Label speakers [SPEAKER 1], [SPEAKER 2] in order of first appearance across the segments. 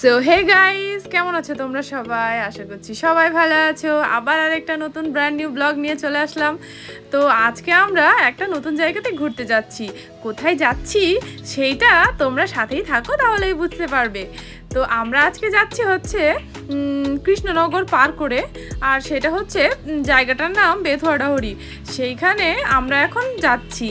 [SPEAKER 1] So hey guys কেমন আছো তোমরা সবাই? আশা করছি সবাই ভালো আছো। আবার আরেকটা নতুন ব্র্যান্ড নিউ ব্লগ নিয়ে চলে আসলাম। তো আজকে আমরা একটা নতুন জায়গাতে ঘুরতে যাচ্ছি। কোথায় যাচ্ছি, সেইটা তোমরা সাথেই থাকো, তাহলেই বুঝতে পারবে। তো আমরা আজকে যাচ্ছি হচ্ছে কৃষ্ণনগর পার করে, আর সেটা হচ্ছে জায়গাটার নাম বেথুয়াডাহরি সেইখানে আমরা এখন যাচ্ছি।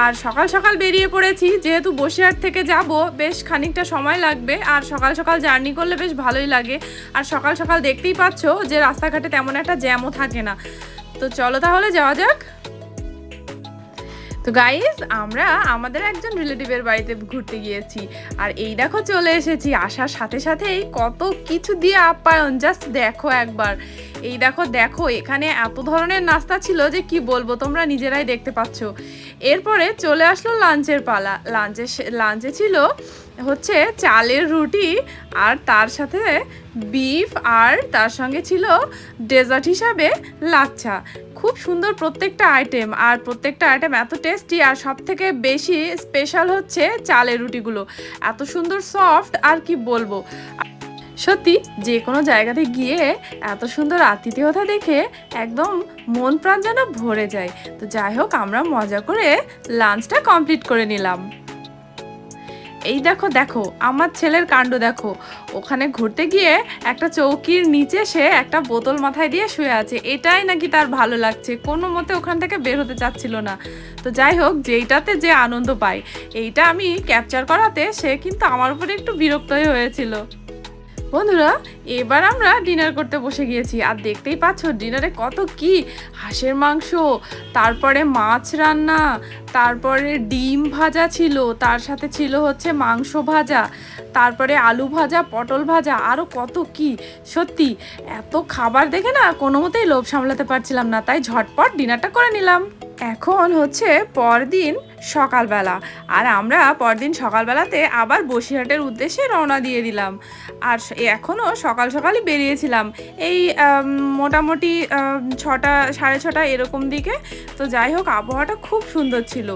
[SPEAKER 1] আর সকাল সকাল বেরিয়ে পড়েছি, যেহেতু বসিরহাট থেকে যাব, বেশ খানিকটা সময় লাগবে, আর সকাল সকাল জার্নি করলে বেশ ভালোই লাগে। আর সকাল সকাল দেখতেই পাচ্ছ যে রাস্তাঘাটে তেমন একটা জ্যামও থাকে না। তো চলো তাহলে যাওয়া যাক। তো গাইজ আমরা আমাদের একজন রিলেটিভের বাড়িতে ঘুরতে গিয়েছি। আর এই দেখো চলে এসেছি। আসার সাথে সাথেই কত কিছু দিয়ে আপ্যায়ন জাস্ট দেখো একবার। এই দেখো দেখো, এখানে এত ধরনের নাস্তা ছিল যে কি বলব, তোমরা নিজেরাই দেখতে পাচ্ছ। এরপরে চলে আসলো লাঞ্চের পালা। লাঞ্চে লাঞ্চে ছিল হচ্ছে চালের রুটি আর তার সাথে বিফ আর তার সঙ্গে ছিল ডেজার্ট হিসাবে লাচ্ছা। খুব সুন্দর প্রত্যেকটা আইটেম আর প্রত্যেকটা আইটেম এত টেস্টি আর সব থেকে বেশি স্পেশাল হচ্ছে চালের রুটিগুলো। এত সুন্দর সফট আর কি বলব? সত্যি, যে কোনো জায়গাতে গিয়ে এত সুন্দর আতিথেয়তা দেখে একদম মন প্রাণ যেন ভরে যায়। তো যাই হোক, আমরা মজা করে লাঞ্চটা কমপ্লিট করে নিলাম। এই দেখো দেখো, আমার ছেলের কাণ্ড দেখো। ওখানে ঘুরতে গিয়ে একটা চৌকির নিচে সে একটা বোতল মাথায় দিয়ে শুয়ে আছে। এটাই নাকি তার ভালো লাগছে। কোনো মতে ওখান থেকে বের হতে চাচ্ছিল না। তো যাই হোক, যেইটাতে যে আনন্দ পায়, এইটা আমি ক্যাপচার করাতে সে কিন্তু আমার উপরে একটু বিরক্তই হয়েছিল। বন্ধুরা, এবার আমরা ডিনার করতে বসে গিয়েছি। আর দেখতেই পাচ্ছ ডিনারে কত কি? হাঁসের মাংস, তারপরে মাছ রান্না, তারপরে ডিম ভাজা ছিল, তার সাথে ছিল হচ্ছে মাংস ভাজা, তারপরে আলু ভাজা, পটল ভাজা আরও কত কি? সত্যি, এত খাবার দেখে না কোনো মতেই লোভ সামলাতে পারছিলাম না, তাই ঝটপট ডিনারটা করে নিলাম। এখন হচ্ছে পরদিন সকালবেলা। আর আমরা পরদিন সকালবেলাতে আবার বসিরহাটের উদ্দেশ্যে রওনা দিয়ে দিলাম। আর এখনও সকাল সকালই বেরিয়েছিলাম। এই মোটামুটি ছটা, সাড়ে ছটা এরকম দিকে। তো যাই হোক, আবহাওয়াটা খুব সুন্দর ছিল।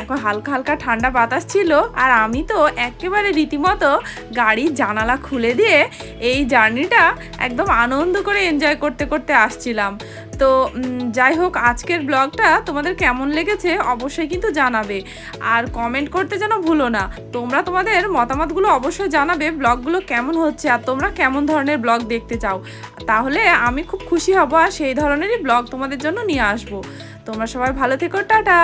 [SPEAKER 1] এখন হালকা হালকা ঠান্ডা বাতাস ছিল। আর আমি তো একেবারে রীতিমতো গাড়ির জানালা খুলে দিয়ে এই জার্নিটা একদম আনন্দ করে এনজয় করতে করতে আসছিলাম। তো যাই হোক আজকের ব্লগটা তোমাদের কেমন লেগেছে অবশ্যই কিন্তু জানাবে। আর কমেন্ট করতে যেন ভুলো না, তোমরা তোমাদের মতামতগুলো অবশ্যই জানাবে ব্লগগুলো কেমন হচ্ছে আর তোমরা কেমন ধরনের ব্লগ দেখতে চাও। তাহলে আমি খুব খুশি হব আর সেই ধরনেরই ব্লগ তোমাদের জন্য নিয়ে আসব। তোমরা সবাই ভালো থেকো, টাটা!